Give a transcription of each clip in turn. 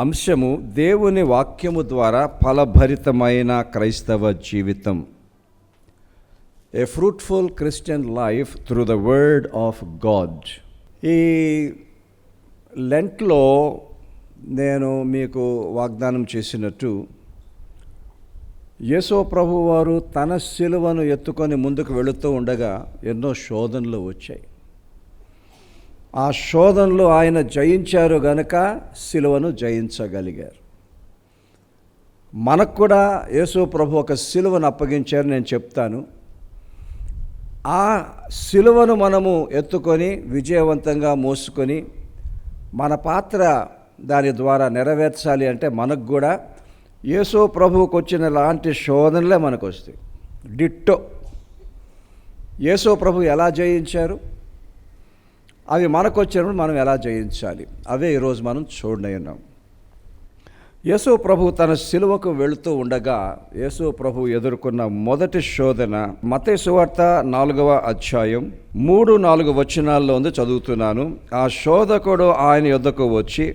అంశము దేవుని వాక్యము ద్వారా ఫలభరితమైన క్రైస్తవ జీవితం. A fruitful Christian life through the word of God ఈ లెంట్లో నేను మీకు వాగ్దానం చేసినట్టు యేసో ప్రభువారు తన శిలువను ఎత్తుకొని ముందుకు వెళుతూ ఉండగా ఎన్నో శోధనలు వచ్చాయి. ఆ శోధనలు ఆయన జయించారు గనుక శిలువను జయించగలిగారు. మనకు కూడా యేసు ప్రభు ఒక శిలువను అప్పగించారు నేను చెప్తాను. ఆ శిలువను మనము ఎత్తుకొని విజయవంతంగా మోసుకొని మన పాత్ర దాని ద్వారా నెరవేర్చాలి అంటే మనకు కూడా యేసు ప్రభువుకు వచ్చిన లాంటి శోధనలే మనకు వస్తాయి డిట్టో. యేసు ప్రభు ఎలా జయించారు? అవి మనకు వచ్చినప్పుడు మనం ఎలా జయించాలి? అవే ఈరోజు మనం చూడనయ్యున్నాం యేసు ప్రభు తన సిలువకు వెళుతూ ఉండగా యేసు ప్రభు ఎదుర్కొన్న మొదటి శోధన మత సువార్త నాలుగవ అధ్యాయం మూడు నాలుగు వచనాల్లో ఉంది చదువుతున్నాను. ఆ శోధకుడు ఆయన యొద్దకు వచ్చి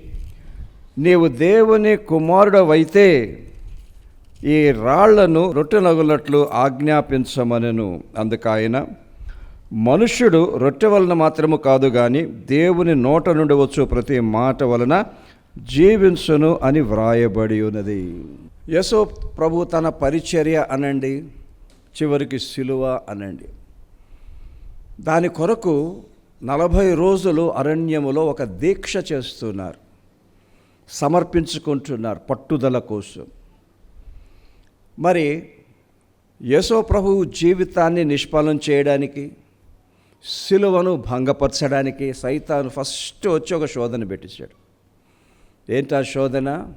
నీవు దేవుని కుమారుడవైతే ఈ రాళ్ళను రొట్టె నగులట్లు ఆజ్ఞాపించమనను అందుకాయన మనుష్యుడు రొట్టె వలన మాత్రము కాదు కానీ దేవుని నోట నుండి వచ్చు ప్రతి మాట వలన జీవించును అని వ్రాయబడి ఉన్నది. యశో ప్రభు తన పరిచర్య అనండి చివరికి సిలువ అనండి. దాని కొరకు నలభై రోజులు అరణ్యములో ఒక దీక్ష చేస్తున్నారు. సమర్పించుకుంటున్నారు పట్టుదల కోసం. మరి యశో ప్రభువు జీవితాన్ని నిష్ఫలం చేయడానికి సిలువను భంగపరచడానికి సైతాను ఫస్ట్ వచ్చి ఒక శోధన పెట్టించాడు. ఏంటా శోధన?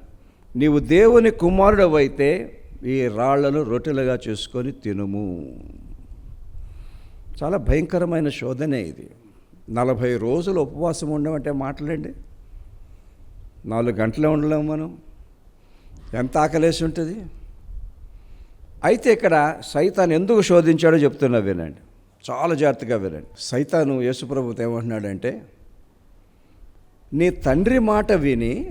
నీవు దేవుని కుమారుడవైతే ఈ రాళ్ళను రొట్టెలుగా చేసుకొని తినుము. చాలా భయంకరమైన శోధనే ఇది. నలభై రోజులు ఉపవాసం ఉండమంటే మాటలండి? నాలుగు గంటలే ఉండలేము మనం. ఎంత ఆకలేసి ఉంటుంది? అయితే ఇక్కడ సైతాన్ ఎందుకు శోధించాడో చెప్తున్నా వినండి. చాలా జాగ్రత్తగా వినండి. సైతాను యేసుప్రభుతో ఏమంటున్నాడంటే నీ తండ్రి మాట విని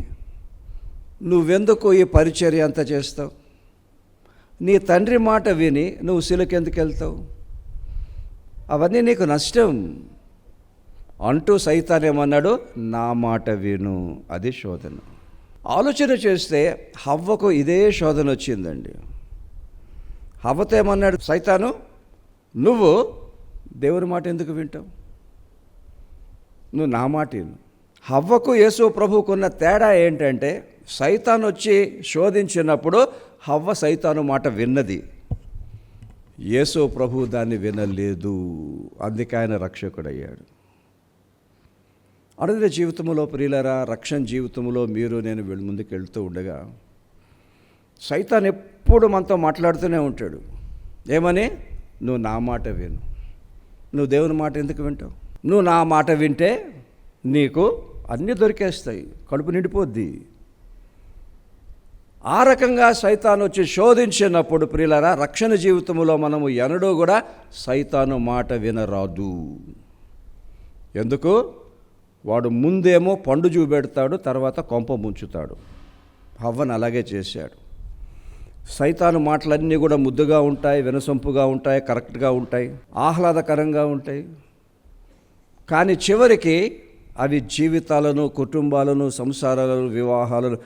నువ్వెందుకు ఈ పరిచర్య అంత చేస్తావు? నీ తండ్రి మాట విని నువ్వు శిలకెందుకు వెళ్తావు? అవన్నీ నీకు నష్టం. అంటూ సైతాన్ ఏమన్నాడు? నా మాట విను అది శోధన. ఆలోచన చేస్తే హవ్వకు ఇదే శోధన వచ్చిందండి. హవ్వతో ఏమన్నాడు సైతాను? నువ్వు దేవుని మాట ఎందుకు వింటావు? నువ్వు నా మాట విను. హవ్వకు యేసు ప్రభుకున్న తేడా ఏంటంటే సైతాన్ వచ్చి శోధించినప్పుడు హవ్వ సైతాను మాట విన్నది. యేసు ప్రభు దాన్ని వినలేదు. అందుకే ఆయన రక్షకుడయ్యాడు. అనుదిన జీవితంలో ప్రియులరా రక్షణ జీవితంలో మీరు నేను వీళ్ళ ముందుకు వెళ్తూ ఉండగా సైతాన్ ఎప్పుడు మనతో మాట్లాడుతూనే ఉంటాడు. ఏమని? నువ్వు నా మాట విను. నువ్వు దేవుని మాట ఎందుకు వింటావు? నువ్వు నా మాట వింటే నీకు అన్నీ దొరికేస్తాయి. కడుపు నిండిపోద్ది. ఆ రకంగా సైతాను వచ్చి శోధించినప్పుడు ప్రియులరా రక్షణ జీవితంలో మనము ఎనడూ కూడా సైతాను మాట వినరాదు. ఎందుకు? వాడు ముందేమో పండు చూపెడతాడు తర్వాత కొంప ముంచుతాడు. హవ్వను అలాగే చేశాడు. సైతాను మాటలన్నీ కూడా ముద్దుగా ఉంటాయి వినసొంపుగా ఉంటాయి కరెక్ట్గా ఉంటాయి ఆహ్లాదకరంగా ఉంటాయి. కానీ చివరికి అవి జీవితాలను కుటుంబాలను సంసారాలను వివాహాలను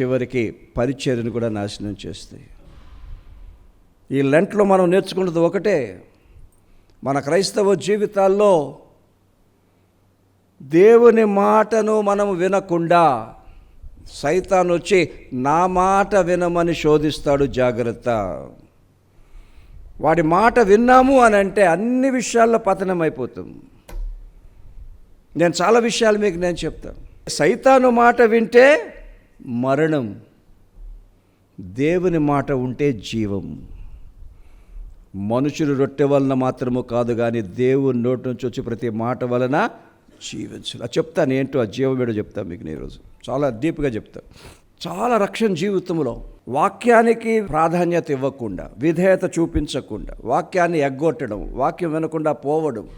చివరికి పరిచర్యను కూడా నాశనం చేస్తాయి. ఈ లెంట్లో మనం నేర్చుకున్నది ఒకటే మన క్రైస్తవ జీవితాల్లో దేవుని మాటను మనం వినకుండా సైతాన్ వచ్చి నా మాట వినమని శోధిస్తాడు జాగ్రత్త. వాడి మాట విన్నాము అని అంటే అన్ని విషయాల్లో పతనం అయిపోతాం నేను చాలా విషయాలు మీకు నేను చెప్తాను. సైతాను మాట వింటే మరణం దేవుని మాట ఉంటే జీవం. మనుషులు రొట్టె వలన మాత్రము కాదు కానీ దేవుని నోటి నుంచి వచ్చి ప్రతి మాట వలన జీవించాలి అది చెప్తాను ఏంటో ఆ జీవమేడో చెప్తాను మీకు నేను ఈరోజు చాలా డీప్గా చెప్తాను చాలా రక్షణ జీవితంలో వాక్యానికి ప్రాధాన్యత ఇవ్వకుండా విధేయత చూపించకుండా వాక్యాన్ని ఎగ్గొట్టడం వాక్యం వినకుండా పోవడం.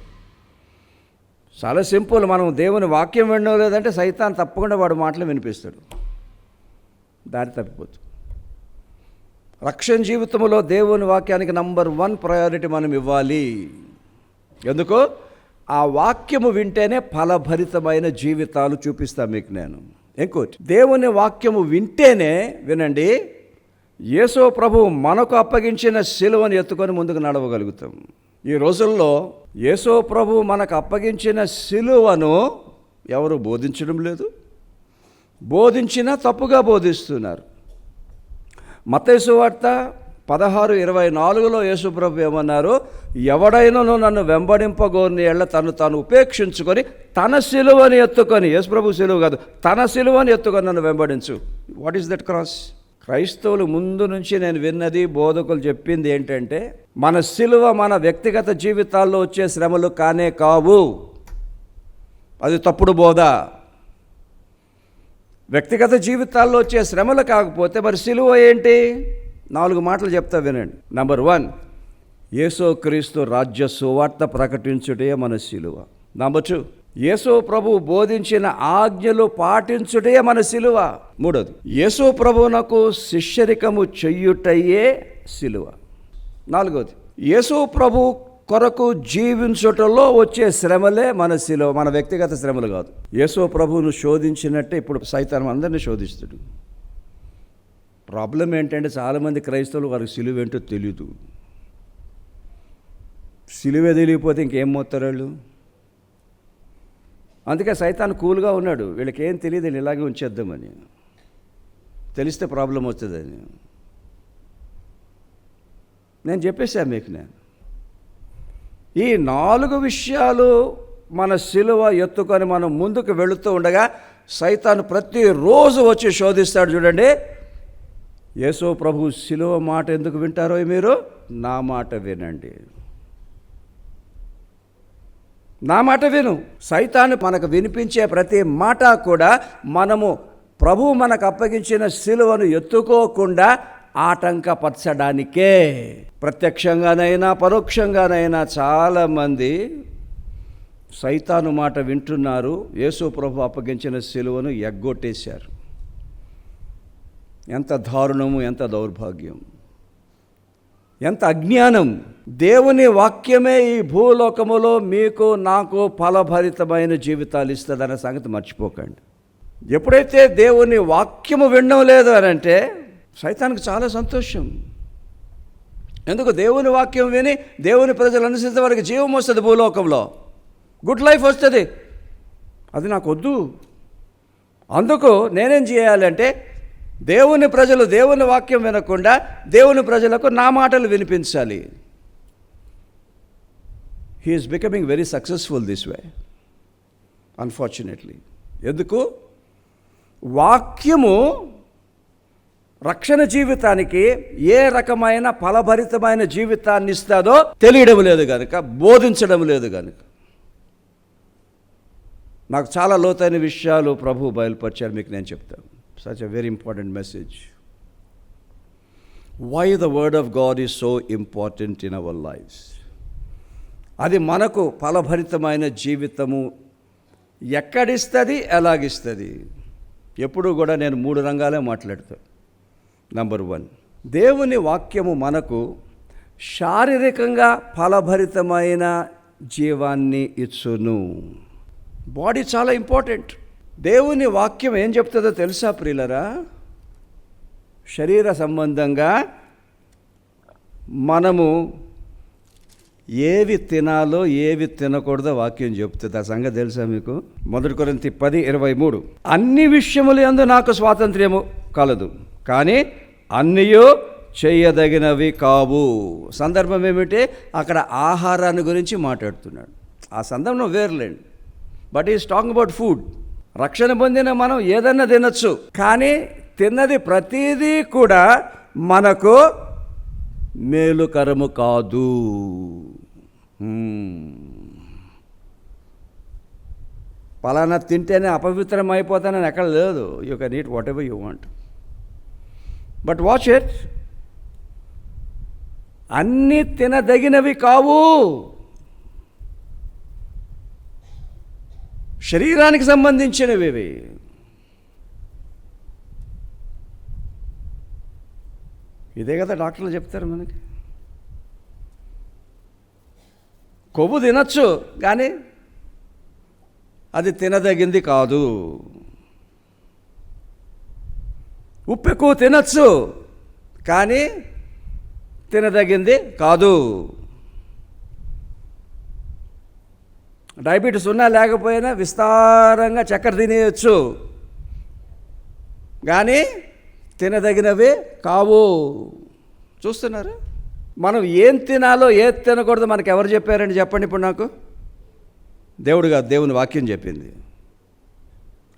చాలా సింపుల్. మనం దేవుని వాక్యం వినడం లేదంటే సైతాన్ తప్పకుండా వాడు మాటలు వినిపిస్తాడు. దారి తప్పిపోతుంది. రక్షణ జీవితంలో దేవుని వాక్యానికి నంబర్ వన్ ప్రయారిటీ మనం ఇవ్వాలి. ఎందుకు? ఆ వాక్యము వింటేనే ఫలభరితమైన జీవితాలు చూపిస్తా మీకు నేను. ఇంకోటి దేవుని వాక్యము వింటేనే వినండి యేసో ప్రభు మనకు అప్పగించిన శిలువను ఎత్తుకొని ముందుకు నడవగలుగుతాం. ఈ రోజుల్లో యేసో ప్రభు మనకు అప్పగించిన శిలువను ఎవరు బోధించడం లేదు. బోధించినా తప్పుగా బోధిస్తున్నారు. మతేసు వార్త పదహారు ఇరవై నాలుగులో యేసుప్రభు ఏమన్నారు? ఎవడైనను నన్ను వెంబడింపగోని ఎళ్ళ తను తాను ఉపేక్షించుకొని తన సిలువని ఎత్తుకొని యేసుప్రభు సిలువ కాదు తన సిలువని ఎత్తుకొని నన్ను వెంబడించు. వాట్ ఈస్ దట్ క్రాస్ క్రైస్తవులు ముందు నుంచి నేను విన్నది బోధకులు చెప్పింది ఏంటంటే మన సిలువ మన వ్యక్తిగత జీవితాల్లో వచ్చే శ్రమలు కానే కావు. అది తప్పుడు బోధ. వ్యక్తిగత జీవితాల్లో వచ్చే శ్రమలు కాకపోతే మరి సిలువ ఏంటి? నాలుగు మాటలు చెప్తా వినండి. నంబర్ వన్ యేసో క్రీస్తు రాజ్య సువార్త ప్రకటించుటే మన సిలువ. నంబర్ టూ యేసు ప్రభు బోధించిన ఆజ్ఞలు పాటించుటే మన సిలువ. మూడోది యేసు ప్రభునకు శిష్యరికము చెయ్యుటయే సిలువ. నాలుగోది యేసు ప్రభు కొరకు జీవించుటలో వచ్చే శ్రమలే మన శిలువ మన వ్యక్తిగత శ్రమలు కాదు. యేసు ప్రభువును శోధించినట్టే ఇప్పుడు సైతాన్ అందరినీ శోధిస్తాడు. ప్రాబ్లం ఏంటంటే చాలామంది క్రైస్తవులు వారికి సిలువ ఏంటో తెలియదు సిలువే తెలియకపోతే ఇంకేం మోస్తారు వాళ్ళు? అందుకే సైతాన్ కూల్గా ఉన్నాడు. వీళ్ళకి ఏం తెలియదు వీళ్ళు ఇలాగే ఉంచేద్దామని. తెలిస్తే ప్రాబ్లం వస్తుందని. నేను చెప్పేశాను మీకు నేను. ఈ నాలుగు విషయాలు మన సిలువ ఎత్తుకొని మనం ముందుకు వెళుతూ ఉండగా సైతాను ప్రతిరోజు వచ్చి శోధిస్తాడు చూడండి. యేసో ప్రభు సిలువ మాట ఎందుకు వింటారో మీరు? నా మాట వినండి. నా మాట విను. సైతాను మనకు వినిపించే ప్రతి మాట కూడా మనము ప్రభు మనకు అప్పగించిన శిలువను ఎత్తుకోకుండా ఆటంకపరచడానికే. ప్రత్యక్షంగానైనా పరోక్షంగానైనా చాలామంది సైతాను మాట వింటున్నారు. యేసు ప్రభు అప్పగించిన శిలువను ఎగ్గొట్టేశారు. ఎంత దారుణము ఎంత దౌర్భాగ్యం. ఎంత అజ్ఞానం. దేవుని వాక్యమే ఈ భూలోకములో మీకు నాకు ఫలభరితమైన జీవితాలు ఇస్తుందన్న సంగతి మర్చిపోకండి. ఎప్పుడైతే దేవుని వాక్యము వినడం లేదు అని అంటే సైతానికి చాలా సంతోషం. ఎందుకు? దేవుని వాక్యం విని దేవుని ప్రజలు అనుసరించే వారికి జీవం వస్తుంది భూలోకంలో. గుడ్ లైఫ్ వస్తుంది. అది నాకు వద్దు. అందుకు నేనేం చేయాలంటే దేవుని ప్రజలు దేవుని వాక్యం వినకుండా దేవుని ప్రజలకు నా మాటలు వినిపించాలి. He's becoming very successful this way unfortunately ఎందుకు? వాక్యము రక్షణ జీవితానికి ఏ రకమైన ఫలభరితమైన జీవితాన్ని ఇస్తాదో తెలియడం లేదు కనుక బోధించడం లేదు కనుక నాకు చాలా లోతైన విషయాలు ప్రభు బయలుపరిచారు మీకు నేను చెప్తాను. Such a very important message why the word of God is so important in our lives. అది మనకు ఫలభరితమైన జీవితము. ఎక్కడిస్తుంది ఎలాగిస్తుంది? ఎప్పుడు కూడా నేను మూడు రంగాలే మాట్లాడతాను నంబర్ వన్ దేవుని వాక్యము మనకు శారీరకంగా ఫలభరితమైన జీవాన్ని ఇచ్చును. బాడీ చాలా ఇంపార్టెంట్ దేవుని వాక్యం ఏం చెప్తుందో తెలుసా ప్రియులరా? శరీర సంబంధంగా మనము ఏవి తినాలో ఏవి తినకూడదో వాక్యం చెప్తుంది. ఆ సంగతి తెలుసా మీకు? మొదటి కొరింతి పది ఇరవై మూడు. అన్ని విషయములు ఎందు నాకు స్వాతంత్ర్యము కలదు. కానీ అన్నయో చేయదగినవి కావు. సందర్భం ఏమిటి? అక్కడ ఆహారాన్ని గురించి మాట్లాడుతున్నాడు. ఆ సందర్భం వేర్లేండి. But is talking about food రక్షణ పొందిన మనం ఏదన్నా తినచ్చు. కానీ తిన్నది ప్రతిదీ కూడా మనకు మేలుకరము కాదు. పలానా తింటేనే అపవిత్రం అయిపోతానని ఎక్కడ లేదు. You can eat what you want but watch it అన్నీ తినదగినవి కావు. శరీరానికి సంబంధించినవి ఇదే కదా డాక్టర్లు చెప్తారు మనకి. కొవ్వు తినచ్చు కానీ అది తినదగింది కాదు. ఉప్పు ఎక్కువ తినచ్చు కానీ తినదగింది కాదు. డయాబెటీస్ ఉన్నా లేకపోయినా విస్తారంగా చక్కెర తినేయచ్చు. కానీ తినదగినవి కావు. చూస్తున్నారు? మనం ఏం తినాలో ఏది తినకూడదు మనకు ఎవరు చెప్పారండి? చెప్పండి ఇప్పుడు నాకు. దేవుడు కాదు దేవుని వాక్యం చెప్పింది.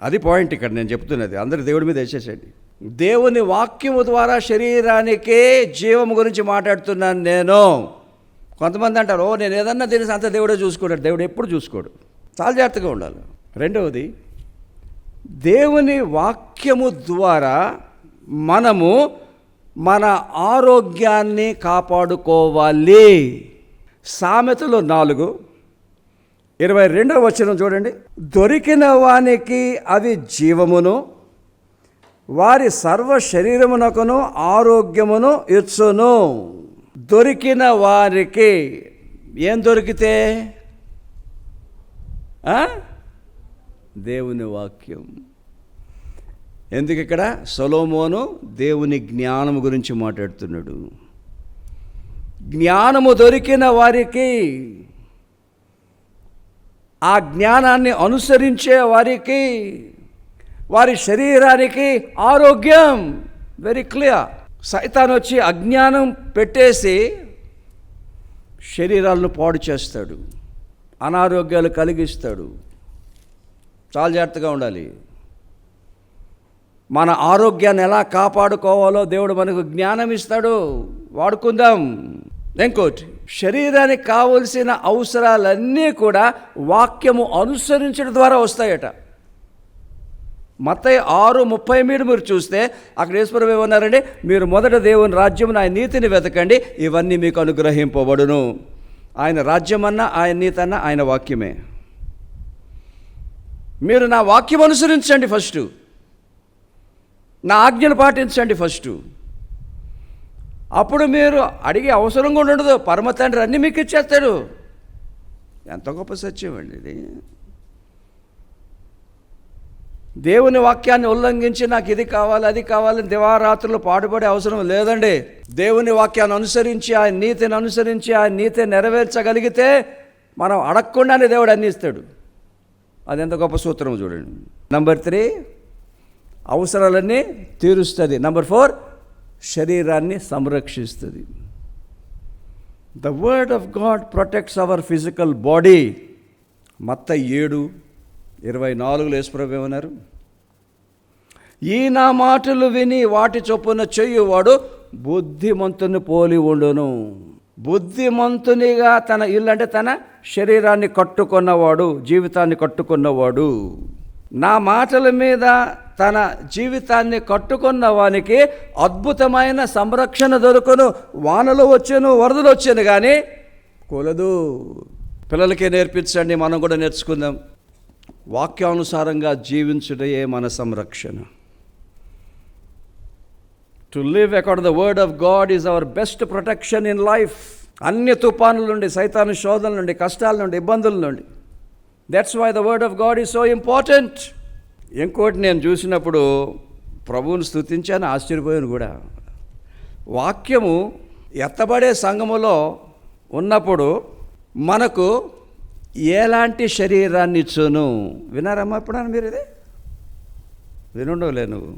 అది పాయింట్ ఇక్కడ నేను చెప్తున్నది. అందరు దేవుడి మీద వేసేసండి దేవుని వాక్యము ద్వారా శరీరానికే జీవము గురించి మాట్లాడుతున్నాను నేను. కొంతమంది అంటారు ఓ నేను ఏదన్నా తెలిసి అంత దేవుడే చూసుకోడు. దేవుడు ఎప్పుడు చూసుకోడు. చాలా జాగ్రత్తగా ఉండాలి. రెండవది దేవుని వాక్యము ద్వారా మనము మన ఆరోగ్యాన్ని కాపాడుకోవాలి. సామెతలు నాలుగు ఇరవై రెండవ వచనం చూడండి. దొరికిన వానికి అవి జీవమును వారి సర్వ శరీరమునకును ఆరోగ్యమును ఇచ్చును. దొరికిన వారికి ఏం దొరికితే? దేవుని వాక్యం. ఎందుకు ఇక్కడ? సొలోమోను దేవుని జ్ఞానము గురించి మాట్లాడుతున్నాడు. జ్ఞానము దొరికిన వారికి ఆ జ్ఞానాన్ని అనుసరించే వారికి వారి శరీరానికి ఆరోగ్యం. వెరీ క్లియర్ సైతాన్ వచ్చి అజ్ఞానం పెట్టేసి శరీరాలను పాడు చేస్తాడు. అనారోగ్యాలు కలిగిస్తాడు. చాలా జాగ్రత్తగా ఉండాలి. మన ఆరోగ్యాన్ని ఎలా కాపాడుకోవాలో దేవుడు మనకు జ్ఞానం ఇస్తాడు. వాడుకుందాం. ఇంకోటి శరీరానికి కావలసిన అవసరాలన్నీ కూడా వాక్యము అనుసరించడం ద్వారా వస్తాయట. మత్తయి ఆరు ముప్పై మీద మీరు చూస్తే అక్కడ ఈశ్వరం ఏమన్నారండి? మీరు మొదట దేవుని రాజ్యం ఆయన నీతిని వెతకండి ఇవన్నీ మీకు అనుగ్రహింపబడును. ఆయన రాజ్యమన్నా ఆయన నీతన్నా ఆయన వాక్యమే. మీరు నా వాక్యం అనుసరించండి ఫస్ట్. నా ఆజ్ఞలు పాటించండి ఫస్ట్. అప్పుడు మీరు అడిగే అవసరం కూడా ఉండదు. పరమ తండ్రి అన్నీ మీకు ఇచ్చేస్తాడు. ఎంత గొప్ప సత్యం అండి ఇది. దేవుని వాక్యాన్ని ఉల్లంఘించి నాకు ఇది కావాలి అది కావాలని దివారాత్రులు పాటుపడే అవసరం లేదండి. దేవుని వాక్యాన్ని అనుసరించి ఆయన నీతిని అనుసరించి ఆయన నీతిని నెరవేర్చగలిగితే మనం అడగకుండానే దేవుడు అన్ని ఇస్తాడు. అది ఎంత గొప్ప సూత్రం చూడండి. నంబర్ త్రీ అవసరాలన్నీ తీరుస్తుంది. నంబర్ ఫోర్ శరీరాన్ని సంరక్షిస్తుంది. The word of God protects our physical body మత్త ఏడు ఇరవై నాలుగులో యేసుప్రభు ఏమన్నారు? ఈ నా మాటలు విని వాటి చొప్పున చెయ్యువాడు బుద్ధిమంతుని పోలి ఉండును. బుద్ధిమంతునిగా తన ఇల్లు అంటే తన శరీరాన్ని కట్టుకున్నవాడు జీవితాన్ని కట్టుకున్నవాడు. నా మాటల మీద తన జీవితాన్ని కట్టుకున్న వానికి అద్భుతమైన సంరక్షణ దొరుకును. వానలు వచ్చాను వరదలు వచ్చాను కానీ కూలదు. పిల్లలకే నేర్పించండి మనం కూడా నేర్చుకుందాం. వాక్యానుసారంగా జీవించుటయే మన సంరక్షణ. To live accord the word of God is our best protection in life అన్ని తుఫానుల నుండి సైతాను శోధనల నుండి కష్టాల నుండి ఇబ్బందుల నుండి. That's why the word of God is so important ఇంకోటి నేను చూసినప్పుడు ప్రభువుని స్థుతించాను ఆశ్చర్యపోయాను కూడా. వాక్యము ఎత్తబడే సంఘములో ఉన్నప్పుడు మనకు ఎలాంటి శరీరాన్ని ఇచ్చును? వినారమ్మా ఎప్పుడన్నా మీరు ఇది? వినుండవులే నువ్వు.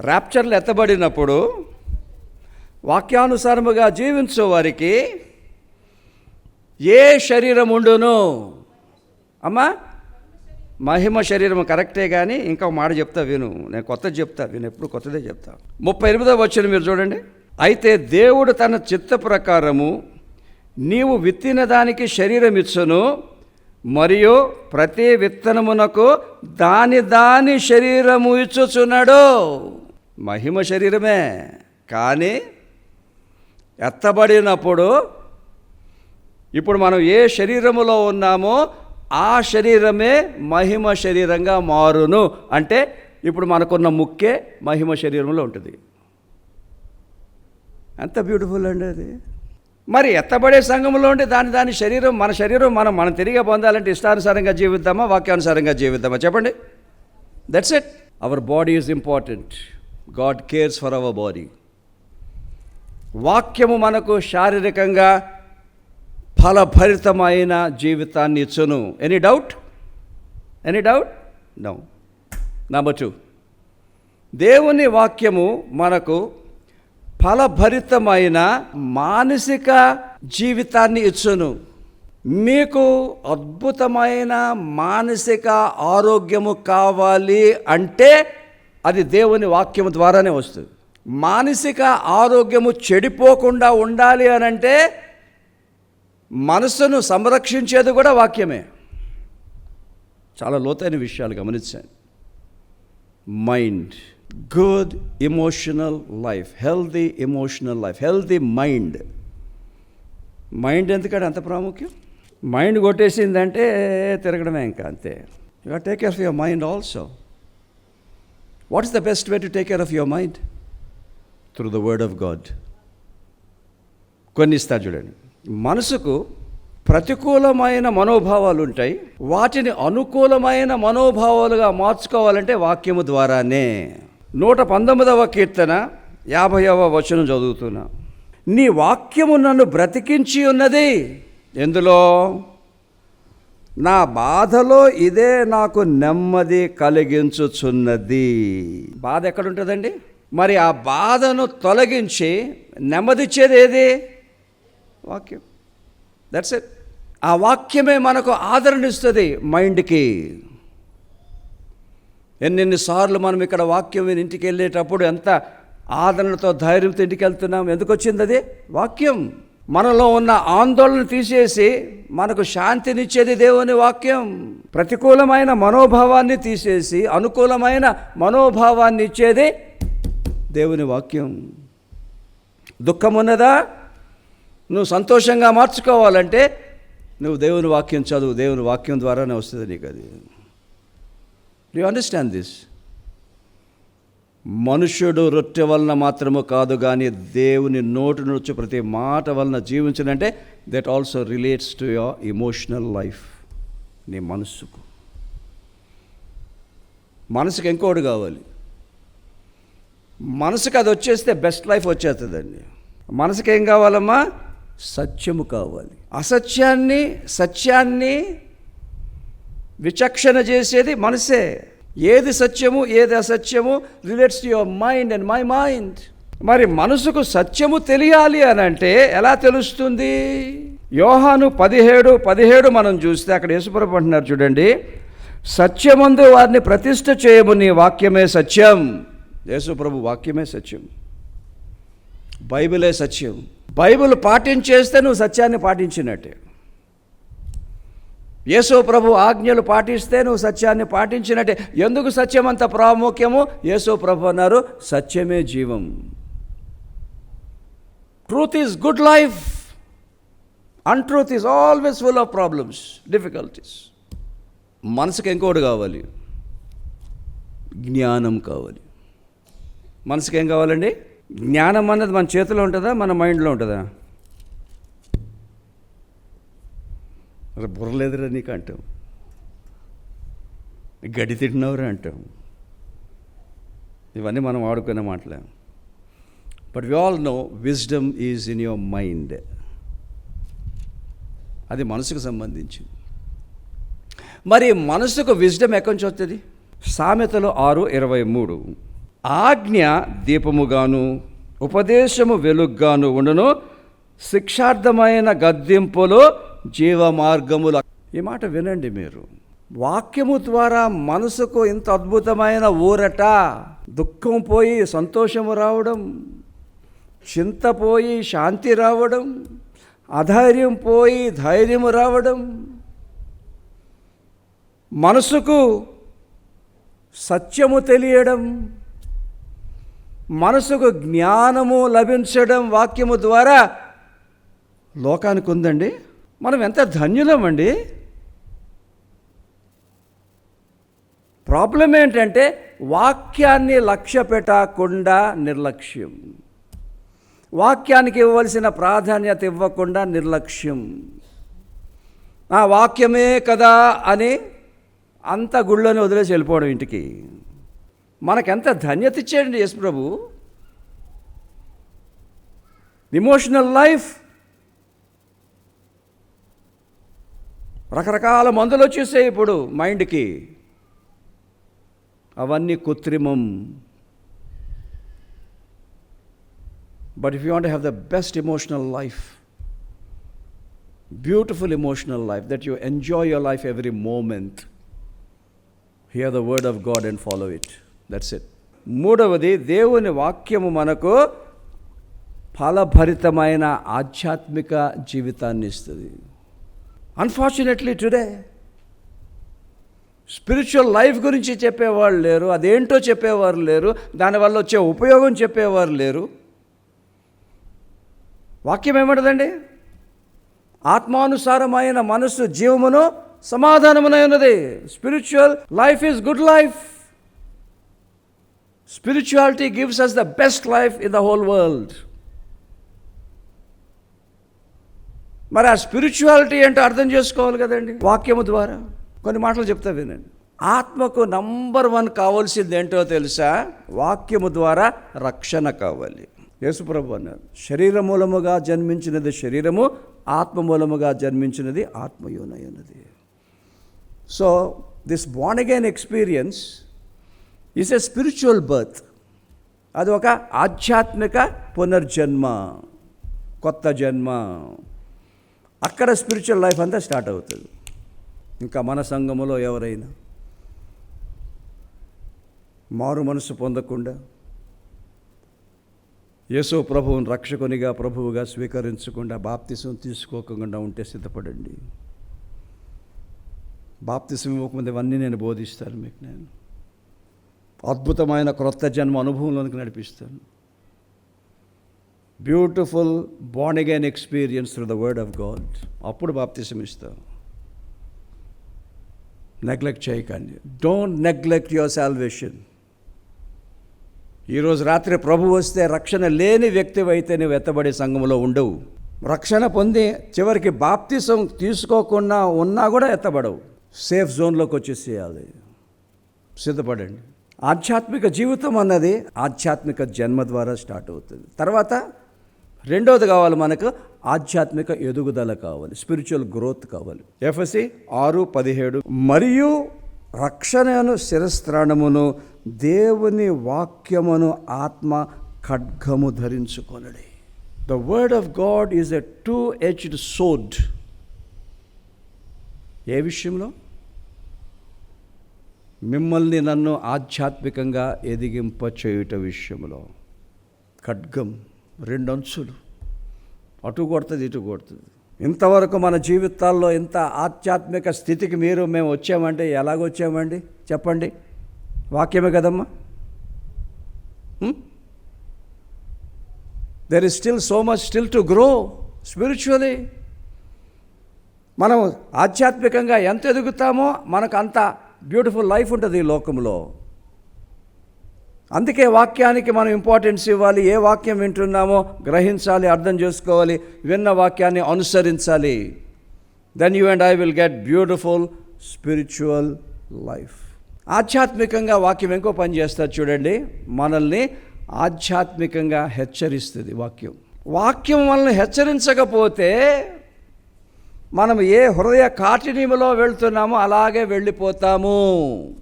ర్యాప్చర్లు ఎత్తబడినప్పుడు వాక్యానుసారముగా జీవించే వారికి ఏ శరీరం ఉండును? అమ్మా మహిమ శరీరం కరెక్టే కానీ ఇంకా మాట చెప్తా విను. నేను కొత్తది చెప్తా విను. ఎప్పుడు కొత్తదే చెప్తా. ముప్పై ఎనిమిదో వచ్చిన మీరు చూడండి. అయితే దేవుడు తన చిత్త ప్రకారము నీవు విత్తిన దానికి శరీరం ఇచ్చును. మరియు ప్రతి విత్తనమునకు దాని దాని శరీరము ఇచ్చుచున్నాడు. మహిమ శరీరమే. కానీ ఎత్తబడినప్పుడు ఇప్పుడు మనం ఏ శరీరములో ఉన్నామో ఆ శరీరమే మహిమ శరీరంగా మారును. అంటే ఇప్పుడు మనకున్న ముక్కే మహిమ శరీరంలో ఉంటుంది. ఎంత బ్యూటిఫుల్ అండి అది. మరి ఎత్తబడే సంఘంలో ఉంటే దాని దాని శరీరం మన శరీరం మనం మనం తిరిగి పొందాలంటే ఇష్టానుసారంగా జీవిద్దామా వాక్యానుసారంగా జీవిద్దామా? చెప్పండి. That's it our body is important God cares for our body వాక్యము మనకు శారీరకంగా ఫలభరితమైన జీవితాన్ని ఇచ్చును. Any doubt any doubt no number two దేవుని వాక్యము మనకు ఫలభరితమైన మానసిక జీవితాన్ని ఇచ్చును. మీకు అద్భుతమైన మానసిక ఆరోగ్యము కావాలి అంటే అది దేవుని వాక్యము ద్వారానే వస్తుంది. మానసిక ఆరోగ్యము చెడిపోకుండా ఉండాలి అని అంటే మనసును సంరక్షించేది కూడా వాక్యమే. చాలా లోతైన విషయాలు గమనించాను. Mind. Good emotional life healthy emotional life healthy mind mind ఎందుకంటే అంత ప్రాముఖ్యం? మైండ్ కొట్టేసిందంటే తిరగడమే ఇంకా అంతే. You take care of your mind also what is the best way to take care of your mind through the word of God కొన్ని ఇస్తారు చూడండి. మనసుకు ప్రతికూలమైన మనోభావాలు ఉంటాయి. వాటిని అనుకూలమైన మనోభావాలుగా మార్చుకోవాలంటే వాక్యము ద్వారానే. నూట పంతొమ్మిదవ కీర్తన యాభైవ వచనం చదువుతున్నా. నీ వాక్యము నన్ను బ్రతికించి ఉన్నది. ఎందులో? నా బాధలో ఇదే నాకు నెమ్మది కలిగించుచున్నది. బాధ ఎక్కడుంటుందండి? మరి ఆ బాధను తొలగించి నెమ్మదిచ్చేది ఏది? వాక్యం. దట్స్ ఇట్ ఆ వాక్యమే మనకు ఆదరణిస్తుంది మైండ్కి. ఎన్నెన్నిసార్లు మనం ఇక్కడ వాక్యం విని ఇంటికి వెళ్ళేటప్పుడు ఎంత ఆదరణతో ధైర్యంతో ఇంటికి వెళ్తున్నాం? ఎందుకు వచ్చింది అది? వాక్యం. మనలో ఉన్న ఆందోళన తీసేసి మనకు శాంతినిచ్చేది దేవుని వాక్యం. ప్రతికూలమైన మనోభావాన్ని తీసేసి అనుకూలమైన మనోభావాన్ని ఇచ్చేది దేవుని వాక్యం. దుఃఖం ఉన్నదా నువ్వు సంతోషంగా మార్చుకోవాలంటే నువ్వు దేవుని వాక్యం చదువు. దేవుని వాక్యం ద్వారానే వస్తుంది నీకు అది. యూ అండర్స్టాండ్ దిస్ మనుష్యుడు రొట్టె వలన మాత్రము కాదు కానీ దేవుని నోటి నుంచి ప్రతి మాట వలన జీవించడంటే that also relates to your emotional life నీ మనస్సుకు. మనసుకు ఇంకోటి కావాలి. మనసుకు అది వచ్చేస్తే బెస్ట్ లైఫ్ వచ్చేస్తుందండి. మనసుకి ఏం కావాలమ్మా? సత్యము కావాలి. అసత్యాన్ని సత్యాన్ని విచక్షణ చేసేది మనసే. ఏది సత్యము ఏది అసత్యము relates to your mind and my mind. మరి మనసుకు సత్యము తెలియాలి అని అంటే ఎలా తెలుస్తుంది? యోహాను పదిహేడు పదిహేడు మనం చూస్తే అక్కడ యేసుప్రభు అంటున్నారు చూడండి. సత్యమందు వారిని ప్రతిష్ట చేయము నీ వాక్యమే సత్యం. యేసుప్రభు వాక్యమే సత్యం. బైబిలే సత్యం. బైబిల్ పాటించేస్తే నువ్వు సత్యాన్ని పాటించినట్టే. యేసు ప్రభు ఆజ్ఞలు పాటిస్తే నువ్వు సత్యాన్ని పాటించినట్టే. ఎందుకు సత్యం అంత ప్రాముఖ్యము? యేసు ప్రభు అన్నారు సత్యమే జీవం. Truth is good life untruth is always full of problems difficulties మనసుకి ఇంకోటి కావాలి. జ్ఞానం కావాలి. మనసుకి ఏం కావాలండి? జ్ఞానం అన్నది మన చేతిలో ఉంటుందా? మన మైండ్లో ఉంటుందా? అరే బుర్రలేదురా నీకు అంటాం. గడి తింటున్నావురా అంటాం. ఇవన్నీ మనం వాడుకునే మాటలే. But we all know wisdom is in your mind అది మనసుకు సంబంధించింది. మరి మనసుకు విజ్డమ్ ఎక్కడి నుంచి వస్తుంది? సామెతలు ఆరు ఇరవై మూడు. ఆజ్ఞ దీపముగాను ఉపదేశము వెలుగ్గాను ఉండను శిక్షార్థమైన గద్దింపులు జీవ మార్గముల ఈ మాట వినండి మీరు. వాక్యము ద్వారా మనసుకు ఇంత అద్భుతమైన ఊరట దుఃఖం పోయి సంతోషము రావడం చింత పోయి శాంతి రావడం అధైర్యం పోయి ధైర్యము రావడం మనసుకు సత్యము తెలియడం మనసుకు జ్ఞానము లభించడం వాక్యము ద్వారా లోకానికి ఉందండి? మనం ఎంత ధన్యులమండి? ప్రాబ్లం ఏంటంటే వాక్యాన్ని లక్ష్య పెట్టకుండా నిర్లక్ష్యం. వాక్యానికి ఇవ్వవలసిన ప్రాధాన్యత ఇవ్వకుండా నిర్లక్ష్యం. ఆ వాక్యమే కదా అని అంత గుళ్ళని వదిలేసి వెళ్ళిపోవడం ఇంటికి. మనకెంత ధన్యత ఇచ్చేయండి యేసు ప్రభు ఇమోషనల్ లైఫ్ రకరకాల మందులు వచ్చేసాయి ఇప్పుడు మైండ్కి. అవన్నీ కృత్రిమం. But if you want have the best emotional life beautiful emotional life that you enjoy your life every moment hear the word of God and follow it that's it మూడవది దేవుని వాక్యము మనకు ఫలభరితమైన ఆధ్యాత్మిక జీవితాన్ని ఇస్తుంది. అన్ఫార్చునేట్లీ టుడే స్పిరిచువల్ లైఫ్ గురించి చెప్పేవాళ్ళు లేరు అదేంటో చెప్పేవారు లేరు దానివల్ల వచ్చే ఉపయోగం చెప్పేవారు లేరు. వాక్యం ఏమంటుందండి? ఆత్మానుసారమైన మనస్సు జీవమును సమాధానమునై ఉన్నది. Spiritual life is good life spirituality gives us the best life in the whole world మరి ఆ స్పిరిచువాలిటీ ఏంటో అర్థం చేసుకోవాలి కదండి? వాక్యము ద్వారా. కొన్ని మాటలు చెప్తా వినండి. ఆత్మకు నంబర్ వన్ కావాల్సింది ఏంటో తెలుసా? వాక్యము ద్వారా రక్షణ కావాలి. యేసుప్రభు అన్నారు శరీర మూలముగా జన్మించినది శరీరము ఆత్మ మూలముగా జన్మించినది ఆత్మయోనై so this born again experience is a spiritual birth అది ఒక ఆధ్యాత్మిక పునర్జన్మ కొత్త జన్మ. అక్కడ స్పిరిచువల్ లైఫ్ అంతా స్టార్ట్ అవుతుంది. ఇంకా మన సంఘములో ఎవరైనా మారు మనసు పొందకుండా యేసు ప్రభువుని రక్షకునిగా ప్రభువుగా స్వీకరించకుండా బాప్తిసం తీసుకోకుండా ఉంటే సిద్ధపడండి. బాప్తిసం ఇవ్వకముందు ఇవన్నీ నేను బోధిస్తాను మీకు నేను. అద్భుతమైన క్రొత్త జన్మ అనుభవంలోనికి నడిపిస్తాను. Beautiful born again experience through the word of God అప్పుడు బాప్తిసం ఇస్తాం. నెగ్లెక్ట్ చేయకండి. డోంట్ నెగ్లెక్ట్ యువర్ సాల్వేషన్ ఈరోజు రాత్రి ప్రభు వస్తే రక్షణ లేని వ్యక్తి అయితే నువ్వు ఎత్తబడే సంఘంలో ఉండవు. రక్షణ పొంది చివరికి బాప్తిసం తీసుకోకుండా ఉన్నా కూడా ఎత్తబడవు. సేఫ్ జోన్లోకి వచ్చేసేయాలి. సిద్ధపడండి. ఆధ్యాత్మిక జీవితం అన్నది ఆధ్యాత్మిక జన్మ ద్వారా స్టార్ట్ అవుతుంది. తర్వాత రెండవది కావాలి మనకు ఆధ్యాత్మిక ఎదుగుదల కావాలి స్పిరిచువల్ గ్రోత్ కావాలి. ఎఫ్ఎస్సి ఆరు పదిహేడు. మరియు రక్షణను శిరస్త్రాణమును దేవుని వాక్యమును ఆత్మ ఖడ్గము ధరించుకొనడి. The word of God is a two edged sword ఏ విషయంలో? మిమ్మల్ని నన్ను ఆధ్యాత్మికంగా ఎదిగింప చేయుట విషయంలో. ఖడ్గం. రెండు అంచులు అటు కొడుతుంది ఇటు కొడుతుంది. ఇంతవరకు మన జీవితాల్లో ఇంత ఆధ్యాత్మిక స్థితికి మీరు మేము వచ్చామంటే ఎలాగొచ్చామండి చెప్పండి. వాక్యమే కదమ్మా? There is still so much still to grow spiritually మనం ఆధ్యాత్మికంగా ఎంత ఎదుగుతామో మనకు అంత బ్యూటిఫుల్ లైఫ్ ఉంటుంది ఈ లోకంలో. అందుకే వాక్యానికి మనం ఇంపార్టెన్స్ ఇవ్వాలి. ఏ వాక్యం వింటున్నామో గ్రహించాలి అర్థం చేసుకోవాలి విన్న వాక్యాన్ని అనుసరించాలి. Then you and I will get beautiful spiritual life ఆధ్యాత్మికంగా వాక్యం ఇంకో పని చేస్తారు చూడండి. మనల్ని ఆధ్యాత్మికంగా హెచ్చరిస్తుంది వాక్యం. వాక్యం మనల్ని హెచ్చరించకపోతే మనం ఏ హృదయ కాఠిన్యములో వెళ్తున్నామో అలాగే వెళ్ళిపోతాము.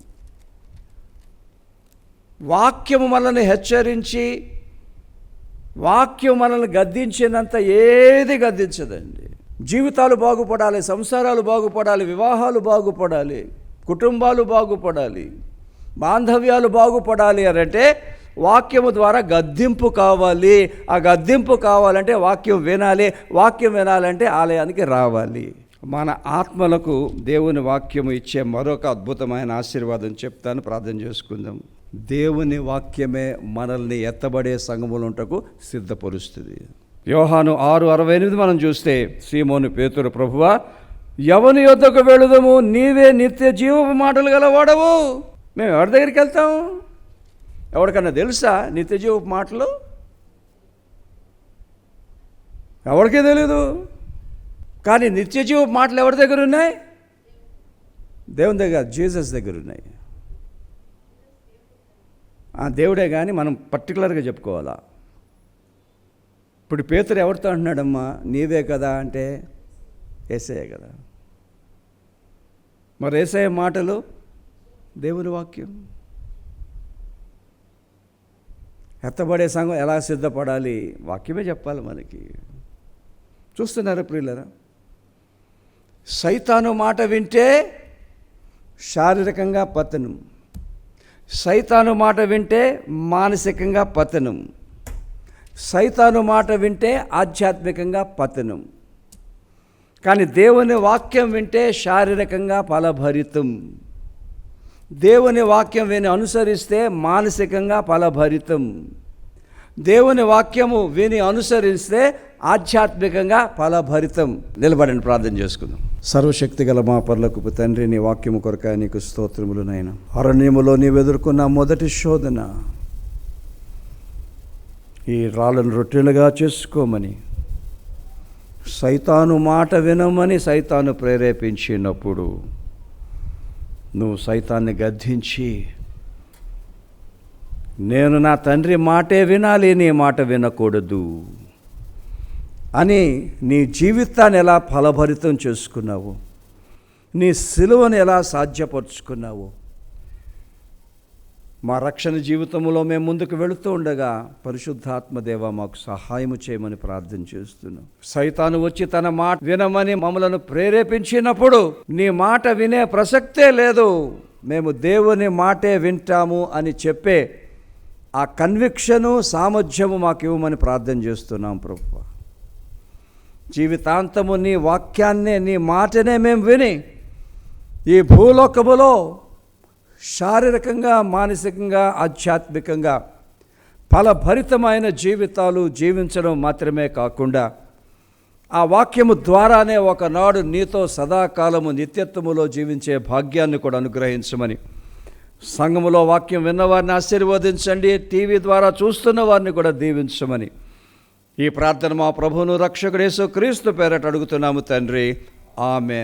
వాక్యము మనల్ని హెచ్చరించి వాక్యం మనల్ని గద్దించినంత ఏది గద్దించదండి. జీవితాలు బాగుపడాలి సంసారాలు బాగుపడాలి వివాహాలు బాగుపడాలి కుటుంబాలు బాగుపడాలి బాంధవ్యాలు బాగుపడాలి అని అంటే వాక్యము ద్వారా గద్దింపు కావాలి. ఆ గద్దింపు కావాలంటే వాక్యం వినాలి. వాక్యం వినాలంటే ఆలయానికి రావాలి. మన ఆత్మలకు దేవుని వాక్యము ఇచ్చే మరొక అద్భుతమైన ఆశీర్వాదం చెప్తాను. ప్రార్థన చేసుకుందాం. దేవుని వాక్యమే మనల్ని ఎత్తబడే సంగములుంటకు సిద్ధపరుస్తుంది. యోహాను ఆరు అరవై ఎనిమిది మనం చూస్తే సీమోను పేతురు ప్రభువ ఎవని యొద్దకు వెళుదము నీవే నిత్య జీవపు మాటలు గలవాడవు. మేము ఎవరి దగ్గరికి వెళ్తాము ఎవరికన్నా తెలుసా నిత్య జీవపు మాటలు? ఎవరికీ తెలీదు. కానీ నిత్య జీవపు మాటలు ఎవరి దగ్గర ఉన్నాయి దేవుని దగ్గర జీసస్ దగ్గర ఉన్నాయి ఆ దేవుడే కానీ మనం పర్టికులర్గా చెప్పుకోవాలా? ఇప్పుడు పేతురు ఎవరితో అంటున్నాడమ్మా? నీవే కదా అంటే ఏసయ్య కదా. మరి ఏసయ్య మాటలు దేవుని వాక్యం? ఎత్తబడే సంఘం ఎలా సిద్ధపడాలి? వాక్యమే చెప్పాలి మనకి. చూస్తున్నారు ప్రియులరా? సైతాను మాట వింటే శారీరకంగా పతనం. సైతాను మాట వింటే మానసికంగా పతనం. సైతాను మాట వింటే ఆధ్యాత్మికంగా పతనం. కానీ దేవుని వాక్యం వింటే శారీరకంగా ఫలభరితం. దేవుని వాక్యం విని అనుసరిస్తే మానసికంగా ఫలభరితం. దేవుని వాక్యము విని అనుసరిస్తే ఆధ్యాత్మికంగా ఫలభరితం. నిలబడండి ప్రార్థన చేసుకుందాం. సర్వశక్తి గల మా పర్లకు తండ్రి నీ వాక్యము కొరక నీకు స్తోత్రములు నాయన. అరణ్యములో నీవు ఎదుర్కొన్న మొదటి శోధన. ఈ రాళ్ళను రొట్టెలుగా చేసుకోమని సైతాను మాట వినమని సైతాను ప్రేరేపించినప్పుడు నువ్వు సైతాన్ని గద్దించి నేను నా తండ్రి మాటే వినాలి నీ మాట వినకూడదు. అని నీ జీవితాన్ని ఎలా ఫలభరితం చేసుకున్నావు? నీ సిలువను ఎలా సాధ్యపరుచుకున్నావు? మా రక్షణ జీవితంలో మేము ముందుకు వెళుతూ ఉండగా పరిశుద్ధాత్మదేవ మాకు సహాయము చేయమని ప్రార్థన చేస్తున్నాం. సైతాను వచ్చి తన మాట వినమని మమ్మలను ప్రేరేపించినప్పుడు నీ మాట వినే ప్రసక్తే లేదు. మేము దేవుని మాటే వింటాము అని చెప్పే ఆ కన్విక్షను సామర్థ్యము మాకు ఇవ్వమని ప్రార్థన చేస్తున్నాం ప్రభు జీవితాంతము నీ వాక్యాన్నే నీ మాటనే మేము విని ఈ భూలోకములో శారీరకంగా మానసికంగా ఆధ్యాత్మికంగా ఫలభరితమైన జీవితాలు జీవించడం మాత్రమే కాకుండా ఆ వాక్యము ద్వారానే ఒకనాడు నీతో సదాకాలము నిత్యత్వములో జీవించే భాగ్యాన్ని కూడా అనుగ్రహించమని. సంఘములో వాక్యం విన్నవారిని ఆశీర్వదించండి టీవీ ద్వారా చూస్తున్న వారిని కూడా దీవించమని. ఈ ప్రార్థన మా ప్రభువును రక్షకుడేసు క్రీస్తు పేరట అడుగుతున్నాము తండ్రి. ఆమెన్.